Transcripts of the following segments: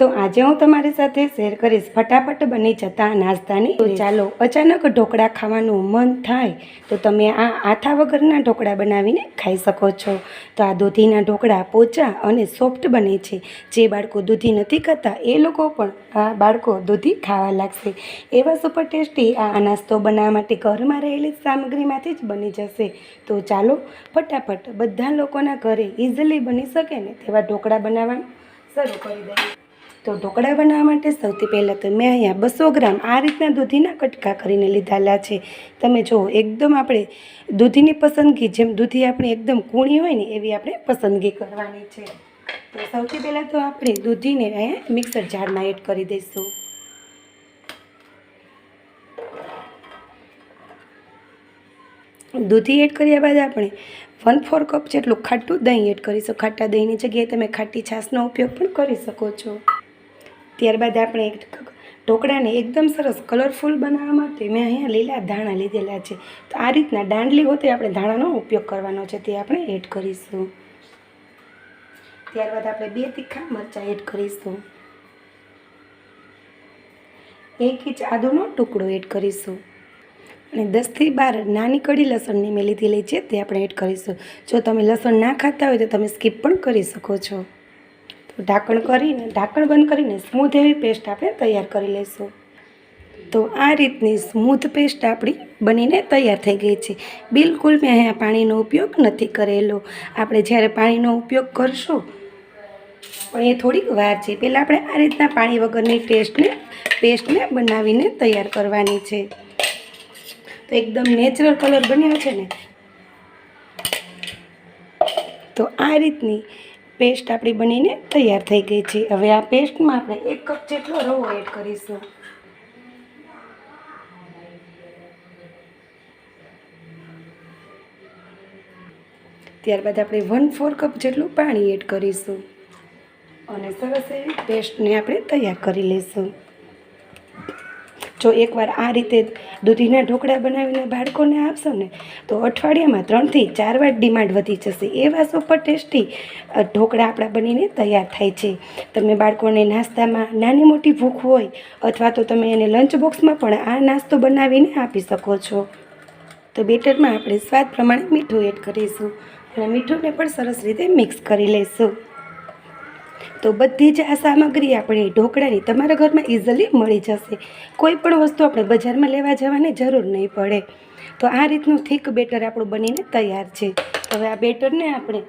તો આજે હું તમારી સાથે શેર કરીશ. ફટાફટ બની જતા નાસ્તાની તો ચાલો અચાનક ઢોકળા ખાવાનું મન થાય તો તમે આ આથા વગરના ઢોકળા બનાવીને ખાઈ શકો છો. તો આ દૂધીના ઢોકળા પોચા અને સોફ્ટ બને છે. જે બાળકો દૂધી નથી ખાતા એ લોકો પણ આ બાળકો દૂધી ખાવા લાગશે. એવા સુપર ટેસ્ટી આ નાસ્તો બનાવવા માટે ઘરમાં રહેલી સામગ્રીમાંથી જ બની જશે. તો ચાલો ફટાફટ બધા લોકોના ઘરે ઇઝીલી બની શકે ને તેવા ઢોકળા બનાવવાનું શરૂ કરી દઈએ. તો ઢોકળા બનાવવા માટે સૌથી પહેલાં તો મેં અહીંયા બસો ગ્રામ આ રીતના દૂધીના કટકા કરીને લીધેલા છે. તમે જુઓ, એકદમ આપણે દૂધીની પસંદગી, જેમ દૂધી આપણી એકદમ કૂણી હોય ને, એવી આપણે પસંદગી કરવાની છે. તો સૌથી પહેલાં તો આપણે દૂધીને અહીંયા મિક્સર જારમાં એડ કરી દઈશું. દૂધી એડ કર્યા બાદ આપણે વન ફોર કપ જેટલું ખાટું દહીં એડ કરીશું. ખાટા દહીંની જગ્યાએ તમે ખાટી છાશનો ઉપયોગ પણ કરી શકો છો. ત્યારબાદ આપણે એક ઢોકળાને એકદમ સરસ કલરફુલ બનાવવા માટે મેં અહીંયા લીલા ધાણા લીધેલા છે. તો આ રીતના દાંડલી હોતે આપણે ધાણાનો ઉપયોગ કરવાનો છે તે આપણે એડ કરીશું. ત્યારબાદ આપણે બે તીખા મરચાં એડ કરીશું. એક ઇંચ આદુનો ટુકડો એડ કરીશું. અને દસથી બાર નાની કડી લસણની મેં લીધેલી છે તે આપણે એડ કરીશું. જો તમે લસણ ના ખાતા હોય તો તમે સ્કીપ પણ કરી શકો છો. ઢાંકણ કરીને, ઢાંકણ બંધ કરીને સ્મૂથ એવી પેસ્ટ આપણે તૈયાર કરી લઈશું. તો આ રીતની સ્મૂથ પેસ્ટ આપણી બનીને તૈયાર થઈ ગઈ છે. બિલકુલ મેં અહીંયા પાણીનો ઉપયોગ નથી કરેલો. આપણે જ્યારે પાણીનો ઉપયોગ કરશું, પણ એ થોડીક વાર છે. પહેલાં આપણે આ રીતના પાણી વગરની ટેસ્ટને, પેસ્ટને બનાવીને તૈયાર કરવાની છે. તો એકદમ નેચરલ કલર બન્યો છે ને. તો આ રીતની પેસ્ટ આપણી બનીને તૈયાર થઈ ગઈ છે. હવે આ પેસ્ટમાં આપણે એક કપ જેટલો રવો એડ કરીશું. ત્યારબાદ આપણે વન ફોર કપ જેટલું પાણી એડ કરીશું. અને સરસ એવી પેસ્ટને આપણે તૈયાર કરી લઈશું. જો એકવાર આ રીતે દૂધીના ઢોકળા બનાવીને બાળકોને આપશો ને, તો અઠવાડિયામાં ત્રણથી ચાર વાર ડિમાન્ડ વધી જશે. એવા સુપર ટેસ્ટી ઢોકળા આપણા બનીને તૈયાર થાય છે. તમે બાળકોને નાસ્તામાં નાની મોટી ભૂખ હોય અથવા તો તમે એને લંચ બોક્સમાં પણ આ નાસ્તો બનાવીને આપી શકો છો. તો બેટરમાં આપણે સ્વાદ પ્રમાણે મીઠું એડ કરીશું. અને મીઠુંને પણ સરસ રીતે મિક્સ કરી લઈશું. તો બધી જ આ સામગ્રી આપણે ઢોકળાની તમારા ઘરમાં ઇઝીલી મળી જશે. કોઈ પણ વસ્તુ આપણે બજારમાં લેવા જવાની જરૂર નહીં પડે. તો આ રીતનું થીક બેટર આપણું બનીને તૈયાર છે. હવે આ બેટરને આપણે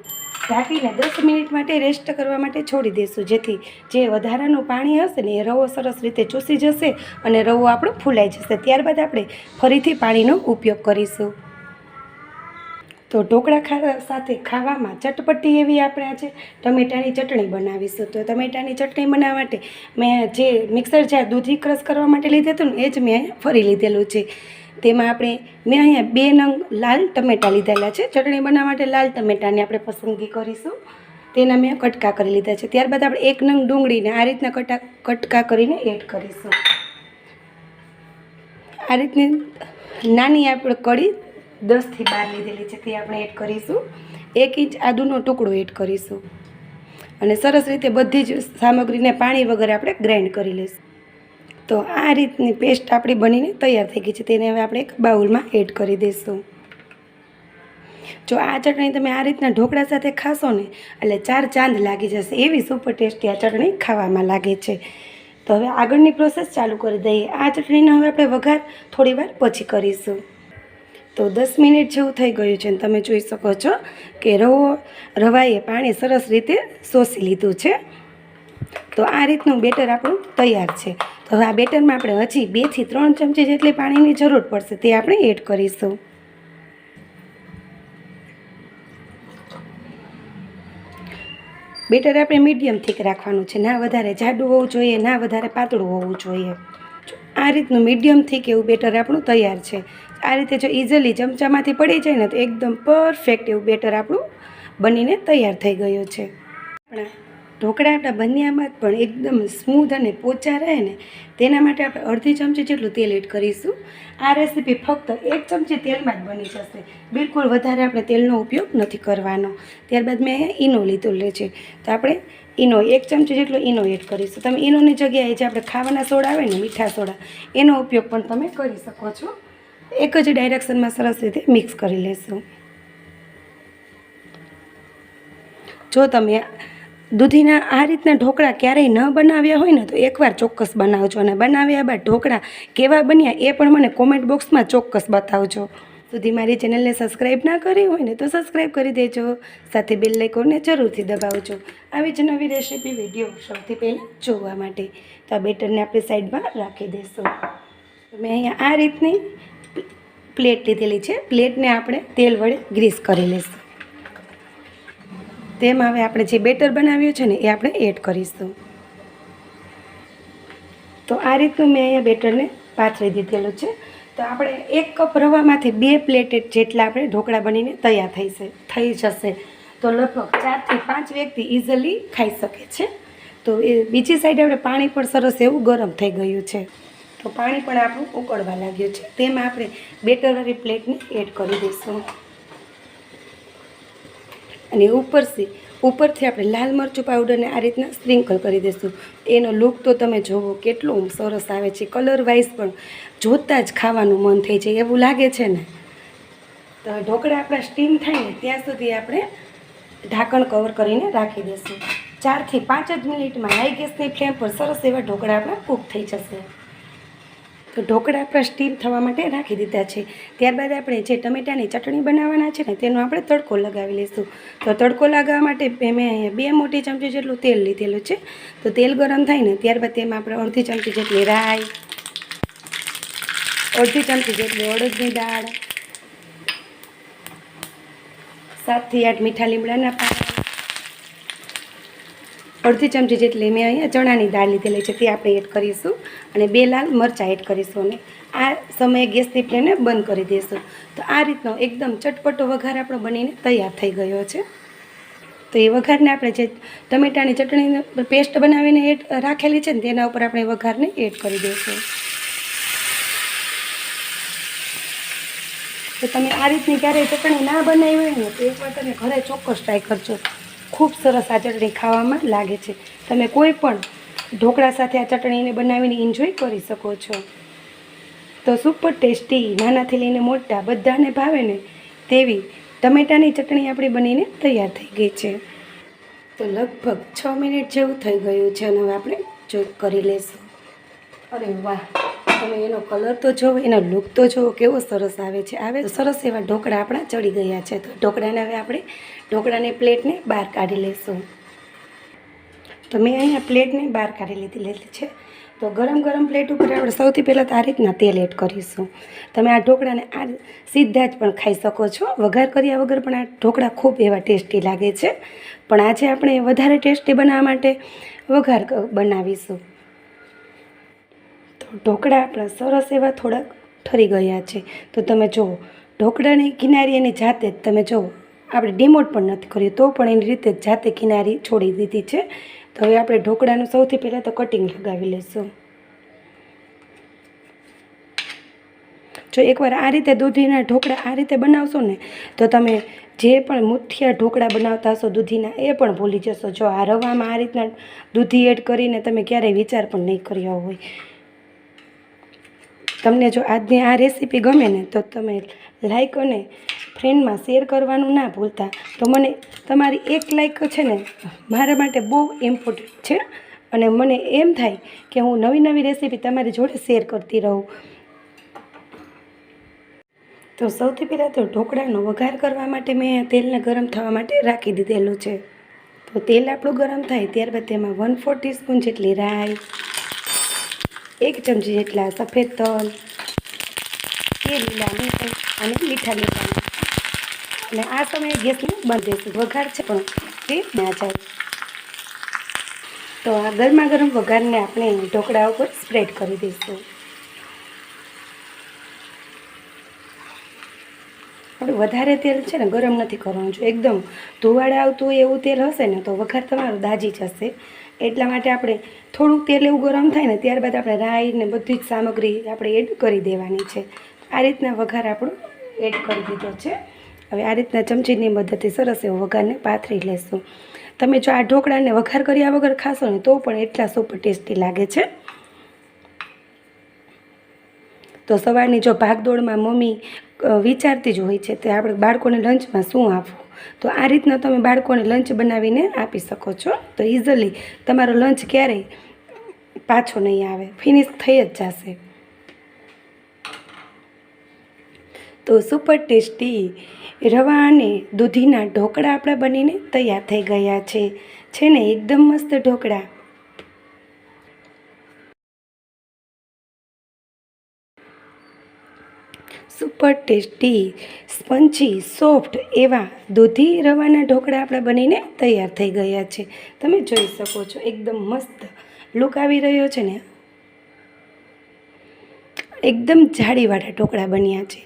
ઢાંકીને દસ મિનિટ માટે રેસ્ટ કરવા માટે છોડી દઈશું. જેથી જે વધારાનું પાણી હશે ને એ રવો સરસ રીતે ચૂસી જશે અને રવો આપણો ફૂલાઈ જશે. ત્યારબાદ આપણે ફરીથી પાણીનો ઉપયોગ કરીશું. તો ઢોકળા સાથે ખાવામાં ચટપટી એવી આપણે આજે ટમેટાની ચટણી બનાવીશું. તો ટમેટાની ચટણી બનાવવા માટે મેં જે મિક્સર જાર દૂધી ક્રશ કરવા માટે લીધું હતું ને, એ જ મેં અહીંયા ફરી લીધેલું છે. તેમાં આપણે, મેં અહીંયા બે નંગ લાલ ટમેટાં લીધેલા છે. ચટણી બનાવવા માટે લાલ ટમેટાની આપણે પસંદગી કરીશું. તેના મેં કટકા કરી લીધા છે. ત્યારબાદ આપણે એક નંગ ડુંગળીને આ રીતના કટા, કટકા કરીને એડ કરીશું. આ રીતની નાની આપણે કળી દસથી બાર લીધેલી છે, તે આપણે એડ કરીશું. એક ઇંચ આદુનો ટુકડો એડ કરીશું. અને સરસ રીતે બધી જ સામગ્રીને પાણી વગર આપણે ગ્રાઇન્ડ કરી લઈશું. તો આ રીતની પેસ્ટ આપણી બનીને તૈયાર થઈ ગઈ છે, તેને હવે આપણે એક બાઉલમાં એડ કરી દઈશું. જો આ ચટણી તમે આ રીતના ઢોકળા સાથે ખાશો ને, એટલે ચાર ચાંદ લાગી જશે. એવી સુપર ટેસ્ટી આ ચટણી ખાવામાં લાગે છે. તો હવે આગળની પ્રોસેસ ચાલુ કરી દઈએ. આ ચટણીનો હવે આપણે વઘાર થોડીવાર પછી કરીશું. તો દસ મિનિટ જેવું થઈ ગયું છે તમે જોઈ શકો છો કે રવો રવાએ પાણી સરસ રીતે શોષી લીધું છે. તો આ રીતનું બેટર આપણું તૈયાર છે. તો હવે આ બેટરમાં આપણે હજી બેથી ત્રણ ચમચી જેટલી પાણીની જરૂર પડશે તે આપણે એડ કરીશું. બેટર આપણે મીડિયમ થીક રાખવાનું છે. ના વધારે જાડું હોવું જોઈએ, ના વધારે પાતળું હોવું જોઈએ. આ રીતનું મીડિયમ થીક એવું બેટર આપણું તૈયાર છે. આ રીતે જો ઇઝીલી ચમચામાંથી પડી જાય ને તો એકદમ પરફેક્ટ એવું બેટર આપણું બનીને તૈયાર થઈ ગયું છે. આપણા ઢોકળા આપણા બન્યા બાદ પણ એકદમ સ્મૂધ અને પોચા રહે ને તેના માટે આપણે અડધી ચમચી જેટલું તેલ એડ કરીશું. આ રેસીપી ફક્ત એક ચમચી તેલમાં જ બની જશે. બિલકુલ વધારે આપણે તેલનો ઉપયોગ નથી કરવાનો. ત્યારબાદ મેં ઈનો ઈનો લે છે. તો આપણે ઈનો એક ચમચી જેટલો ઈનો એડ કરીશું. તમે ઈનોની જગ્યાએ જે આપણે ખાવાના સોડા આવે ને મીઠા સોડા, એનો ઉપયોગ પણ તમે કરી શકો છો. એક જ ડાયરેક્શનમાં સરસ રીતે મિક્સ કરી લેશું. જો તમે દૂધીના આ રીતના ઢોકળા ક્યારેય ન બનાવ્યા હોય ને તો એકવાર ચોક્કસ બનાવજો અને બનાવ્યા બાદ ઢોકળા કેવા બન્યા એ પણ મને કોમેન્ટ બોક્સમાં ચોક્કસ બતાવજો. સુધી મારી ચેનલને સબસ્ક્રાઈબ ના કરી હોય ને તો સબસ્ક્રાઈબ કરી દેજો. સાથે બેલ લાઇકોનને જરૂરથી દબાવજો. આવી જ નવી રેસીપી વીડિયો સૌથી પહેલાં જોવા માટે. તો આ બેટરને આપણે સાઈડમાં રાખી દઈશું મેં અહીંયા આ રીતની પ્લેટ લીધેલી છે. પ્લેટને આપણે તેલ વડે ગ્રીસ કરી લઈશું. તેમાં હવે આપણે જે બેટર બનાવ્યું છે ને, એ આપણે એડ કરીશું. તો આ રીતનું મેં અહીંયા બેટરને પાથરી દીધેલું છે. તો આપણે એક કપ રવામાંથી બે પ્લેટ જેટલા આપણે ઢોકળા બનીને તૈયાર થઈ છે, થઈ જશે. તો લગભગ ચારથી પાંચ વ્યક્તિ ઇઝીલી ખાઈ શકે છે. તો એ બીજી સાઈડે આપણે પાણી પણ સરસ એવું ગરમ થઈ ગયું છે. તો પાણી પણ આપણું ઉકળવા લાગ્યું છે. તેમાં આપણે બેટરવાળી પ્લેટને એડ કરી દઈશું. અને ઉપરથી ઉપરથી આપણે લાલ મરચું પાવડરને આ રીતના સ્પ્રિંકલ કરી દઈશું. એનો લુક તો તમે જુઓ કેટલો સરસ આવે છે. કલર વાઇઝ પણ જોતાં જ ખાવાનું મન થઈ જાય એવું લાગે છે ને. તો ઢોકળા આપણા સ્ટીમ થાય ને, ત્યાં સુધી આપણે ઢાંકણ કવર કરીને રાખી દઈશું. ચારથી પાંચ જ મિનિટમાં હાઈ ગેસની ફ્લેમ પર સરસ એવા ઢોકળા આપણા કૂક થઈ જશે. તો ઢોકળા આપણા સ્ટીમ થવા માટે રાખી દીધા છે. ત્યારબાદ આપણે જે ટમેટાની ચટણી બનાવવાના છે ને, તેનો આપણે તડકો લગાવી લઈશું. તો તડકો લગાવવા માટે મેં બે મોટી ચમચી જેટલું તેલ લીધેલું છે. તો તેલ ગરમ થાય ને, ત્યારબાદ તેમાં આપણે અડધી ચમચી જેટલી રાઈ, અડધી ચમચી જેટલી અડદની દાળ, સાતથી આઠ મીઠા લીમડાના પાન અડધી ચમચી જેટલી મેં અહીંયા ચણાની દાળ લીધેલી છે, તે આપણે એડ કરીશું અને બે લાલ મરચાં એડ કરીશું અને આ સમયે ગેસની ફ્લેમને બંધ કરી દઈશું. તો આ રીતનો એકદમ ચટપટો વઘાર આપણો બનીને તૈયાર થઈ ગયો છે. તો એ વઘારને આપણે જે ટમેટાની ચટણી પેસ્ટ બનાવીને એડ રાખેલી છે ને, તેના ઉપર આપણે વઘારને એડ કરી દઈશું. તો તમે આ રીતની ક્યારેય ચટણી ના બનાવી હોય ને, તો એકવાર તમે ઘરે ચોક્કસ ટ્રાય કરજો. ખૂબ સરસ આ ચટણી ખાવામાં લાગે છે. તમે કોઈ પણ ઢોકળા સાથે આ ચટણીને બનાવીને એન્જોય કરી શકો છો. તો સુપર ટેસ્ટી નાનાથી લઈને મોટા, બધાને ભાવે ને તેવી ટમેટાની ચટણી આપણી બનીને તૈયાર થઈ ગઈ છે. તો લગભગ છ મિનિટ જેવું થઈ ગયું છે અને હવે આપણે ચોક કરી લઈશું અરે વાહ! તમે એનો કલર તો જુઓ એનો લુક તો જુઓ કેવો સરસ આવે છે. આવે સરસ એવા ઢોકળા આપણા ચડી ગયા છે. તો ઢોકળાને હવે આપણે ઢોકળાને પ્લેટને બહાર કાઢી લઈશું. તો મેં અહીંયા પ્લેટને બહાર કાઢી લીધી લીધી છે. તો ગરમ ગરમ પ્લેટ ઉપર આપણે સૌથી પહેલાં તો આ રીતના તેલ એડ કરીશું. તમે આ ઢોકળાને આ સીધા જ પણ ખાઈ શકો છો. વઘાર કર્યા વગર પણ આ ઢોકળા ખૂબ એવા ટેસ્ટી લાગે છે. પણ આજે આપણે વધારે ટેસ્ટી બનાવવા માટે વઘાર બનાવીશું. ઢોકળા આપણા સરસ એવા થોડાક ઠરી ગયા છે. તો તમે જુઓ ઢોકળાની કિનારી એની જાતે જ તમે જુઓ આપણે ડિમોટ પણ નથી કર્યું તો પણ એની રીતે જાતે કિનારી છોડી દીધી છે. તો હવે આપણે ઢોકળાનું સૌથી પહેલાં તો કટિંગ લગાવી લઈશું. જો એકવાર આ રીતે દૂધીના ઢોકળા આ રીતે બનાવશો ને, તો તમે જે પણ મુઠિયા ઢોકળા બનાવતા હશો દૂધીના, એ પણ ભૂલી જશો. જો આ રવામાં આ રીતના દૂધી એડ કરીને તમે ક્યારેય વિચાર પણ નહીં કર્યો હોય. તમને જો આજની આ રેસીપી ગમે ને, તો તમે લાઈક અને ફ્રેન્ડમાં શેર કરવાનું ના ભૂલતા. તો મને તમારી એક લાઈક છે ને, મારા માટે બહુ ઇમ્પોર્ટન્ટ છે. અને મને એમ થાય કે હું નવી નવી રેસીપી તમારી જોડે શેર કરતી રહું. તો સૌથી પહેલાં તો ઢોકળાનો વઘાર કરવા માટે મેં તેલને ગરમ થવા માટે રાખી દીધેલું છે. તો તેલ આપણું ગરમ થાય ત્યારબાદ તેમાં વન ફોર ટીસ્પૂન જેટલી રાઈ એક ચમચી જેટલા સફેદ તલ બે લીલા મીઠું અને મીઠા લીમડા અને આ સમયે ગેસને બંધ દેશું વઘાર છે પણ તે ના જાય. તો આ ગરમા ગરમ વઘારને આપણે ઢોકળા ઉપર સ્પ્રેડ કરી દઈશું. વધારે તેલ છે ને ગરમ નથી કરવાનું. જો એકદમ ધુવાડા આવતું હોય એવું તેલ હશે ને, તો વઘાર તમારો દાજી જશે. એટલા માટે આપણે થોડુંક તેલ એવું ગરમ થાય ને ત્યારબાદ આપણે રાઈ ને બધી જ સામગ્રી આપણે એડ કરી દેવાની છે. આ રીતના વઘાર આપણો એડ કરી દીધો છે. હવે આ રીતના ચમચીની મદદથી સરસ એવો વઘારને પાથરી લેશું. તમે જો આ ઢોકળાને વઘાર કર્યા વગર ખાશો ને તો પણ એટલા સુપર ટેસ્ટી લાગે છે. તો સવારની જો ભાગદોડમાં મમ્મી વિચારતી જ હોય છે તે આપણે બાળકોને લંચમાં શું આપવું? તો આ રીતના તમે બાળકોને લંચ બનાવીને આપી શકો છો. તો ઇઝીલી તમારો લંચ ક્યારેય પાછો નહીં આવે. ફિનિશ થઈ જ જશે. તો સુપર ટેસ્ટી રવા અને દૂધીના ઢોકળા આપણા બનીને તૈયાર થઈ ગયા છે. છે ને? એકદમ મસ્ત dhokla. Super tasty, spongy, soft એવા દૂધી રવાના ઢોકળા આપણા બનીને તૈયાર થઈ ગયા છે. તમે જોઈ શકો છો, એકદમ મસ્ત લુક આવી રહ્યો છે ને. એકદમ જાળીવાળા ઢોકળા બન્યા છે.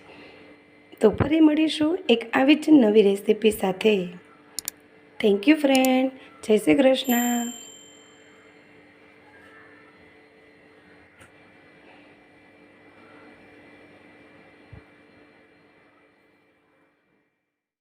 તો ફરી મળીશું એક આવી જ નવી રેસીપી સાથે. થેન્ક યુ ફ્રેન્ડ જય શ્રી કૃષ્ણ.